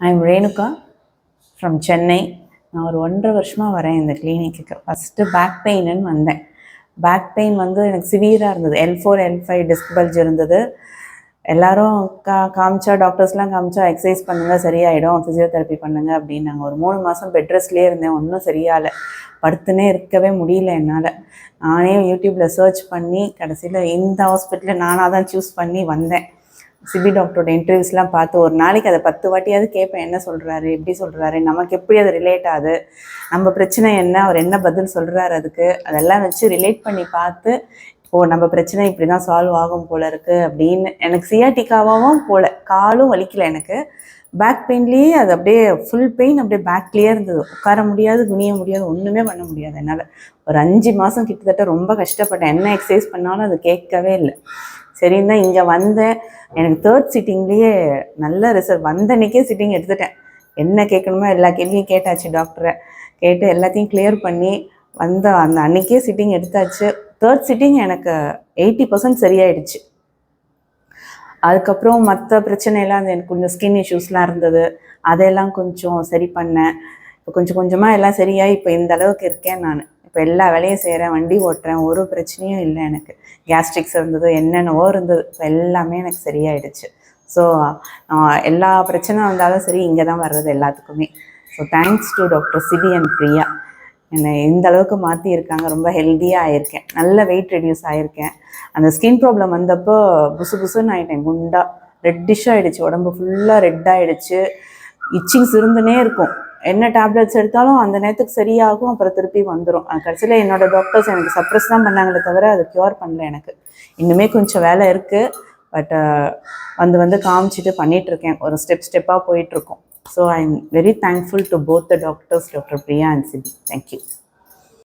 I am Renuka from Chennai நான் ஒரு ஒன்றரை வருஷமாக வரேன் இந்த கிளினிக்கு ஃபஸ்ட்டு பேக் பெயின்னு வந்தேன். பேக் பெயின் வந்து எனக்கு சிவியராக இருந்தது. L four L five disc bulge இருந்தது. எல்லாரும் கா காமிச்சா டாக்டர்ஸ்லாம் காமிச்சா எக்ஸசைஸ் பண்ணுங்கள் சரியாயிடும். ஃபிசியோதெரப்பி அப்படின்னு அப்படின்னாங்க. ஒரு மூணு மாதம் பெட் ரெஸ்ட்லேயே இருந்தேன். ஒன்றும் சரியாகல படுத்துனே இருக்கவே முடியல என்னால். நானே யூடியூப்பில் சர்ச் பண்ணி கடைசியில் இந்த ஹாஸ்பிட்டலில் நானாக தான் சூஸ் பண்ணி வந்தேன். சிபி டாக்டரோட இன்டர்வியூஸ்லாம் பார்த்து ஒரு நாளைக்கு அதை பத்து வாட்டியாவது கேட்பேன் என்ன சொல்கிறாரு எப்படி சொல்கிறாரு நமக்கு எப்படி அது ரிலேட் ஆகுது நம்ம பிரச்சனை என்ன அவர் என்ன பதில் சொல்கிறாரு அதுக்கு அதெல்லாம் வச்சு ரிலேட் பண்ணி பார்த்து ஓ நம்ம பிரச்சனை இப்படி தான் சால்வ் ஆகும் போல இருக்கு அப்படின்னு எனக்கு சியாட்டிக்காவும் போல காலும் வலிக்கல எனக்கு. பேக் பெயின்லேயே அது அப்படியே ஃபுல் பெயின் அப்படியே பேக்லேயே இருந்தது. உட்கார முடியாது குனிய முடியாது ஒன்றுமே பண்ண முடியாது என்னால். ஒரு அஞ்சு மாதம் கிட்டத்தட்ட ரொம்ப கஷ்டப்பட்டேன். என்ன எக்ஸசைஸ் பண்ணாலும் அது கேட்கவே இல்லை. சரின்னு தான் இங்கே வந்தேன். எனக்கு தேர்ட் சிட்டிங்லேயே நல்ல ரிசல்ட் வந்தன்னைக்கே சிட்டிங் எடுத்துட்டேன். என்ன கேட்கணுமோ எல்லா கேள்வியும் கேட்டாச்சு டாக்டரை கேட்டு எல்லாத்தையும் கிளியர் பண்ணி வந்த அந்த அன்னைக்கே சிட்டிங் எடுத்தாச்சு. தேர்ட் சிட்டிங் எனக்கு எயிட்டி பர்சன்ட் சரியாயிடுச்சு. அதுக்கப்புறம் மற்ற பிரச்சனையெல்லாம் அந்த எனக்கு கொஞ்சம் ஸ்கின் இஷ்யூஸ்லாம் இருந்தது. அதையெல்லாம் கொஞ்சம் சரி பண்ணேன். இப்போ கொஞ்சம் கொஞ்சமாக எல்லாம் சரியாகி இப்போ இந்த அளவுக்கு இருக்கேன் நான். இப்போ எல்லா வேலையும் செய்கிறேன் வண்டி ஓட்டுறேன் ஒரு பிரச்சனையும் இல்லை எனக்கு. கேஸ்ட்ரிக்ஸ் இருந்தது என்னென்னவோ இருந்தது இப்போ எல்லாமே எனக்கு சரியாயிடுச்சு. ஸோ எல்லா பிரச்சனை வந்தாலும் சரி இங்கே தான் வர்றது எல்லாத்துக்குமே. So thanks to doctor Sibi and Priya என்னை இந்த அளவுக்கு மாற்றி இருக்காங்க ரொம்ப ஹெல்த்தியாக ஆயிருக்கேன். நல்ல வெயிட் ரெடியூஸ் ஆயிருக்கேன். அந்த ஸ்கின் ப்ராப்ளம் வந்தப்போ புசு புசுன்னு ஆகிட்டேன் குண்டா. ரெட்டிஷ் ஆகிடுச்சு உடம்பு ஃபுல்லாக ரெட் ஆயிடுச்சு. இச்சிங்ஸ் இருந்துனே இருக்கும். என்ன டேப்லெட்ஸ் எடுத்தாலும் அந்த நேரத்துக்கு சரியாகும் அப்புறம் திருப்பி வந்துடும் கடைசியில் என்னோட டாக்டர்ஸ் எனக்கு சப்ரஸ் தான் பண்ணாங்களே தவிர அது க்யூர் பண்ணல எனக்கு. இன்னுமே கொஞ்சம் வேலை இருக்குது பட் வந்து வந்து காமிச்சிட்டு பண்ணிகிட்ருக்கேன் ஒரு ஸ்டெப் ஸ்டெப்பாக போயிட்டுருக்கோம். So I am very thankful to both the doctors doctor Priya and Sibi thank you